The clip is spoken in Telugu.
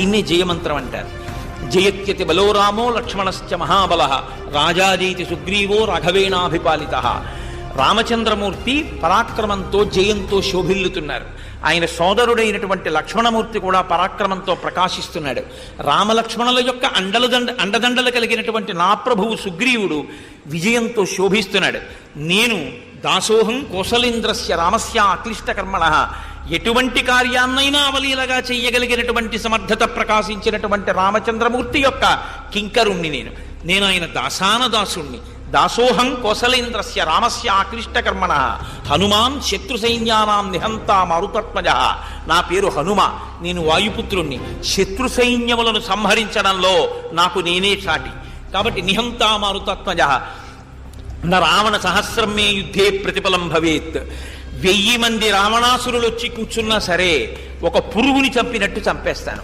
దీన్నే జయమంత్రం అంటారు. జయత్యతి బలోరామో లక్ష్మణశ్చ మహాబల రాజాజీతి సుగ్రీవో రాఘవేణాభిపాలిత. రామచంద్రమూర్తి పరాక్రమంతో జయంతో శోభిల్లుతున్నారు. ఆయన సోదరుడైనటువంటి లక్ష్మణమూర్తి కూడా పరాక్రమంతో ప్రకాశిస్తున్నాడు. రామలక్ష్మణుల యొక్క అండలు దండ అండదండలు కలిగినటువంటి నా ప్రభువు సుగ్రీవుడు విజయంతో శోభిస్తున్నాడు. నేను దాసోహం కోసలేంద్రస్య రామస్య అక్లిష్ట కర్మణ ఎటువంటి కార్యాన్నైనా అవలీలగా చెయ్యగలిగినటువంటి సమర్థత ప్రకాశించినటువంటి రామచంద్రమూర్తి యొక్క కింకరుణ్ణి నేను. నేను ఆయన దాసాన దాసుణ్ణి దాసోహం కోసలేంద్రస్య రామస్య ఆకృష్టకర్మణ. హనుమాన్ శత్రు సైన్యానాం నిహంత మరుతత్మజ నా పేరు హనుమ నేను వాయుపుత్రుణ్ణి. శత్రు సైన్యములను సంహరించడంలో నాకు నేనే సాటి కాబట్టి నిహంత మరుతత్మజ న రావణ సహస్రమే యుద్ధే ప్రతిఫలం భవేత్. వెయ్యి మంది రావణాసురులు వచ్చి కూర్చున్నా సరే ఒక పురుగుని చంపినట్టు చంపేస్తాను.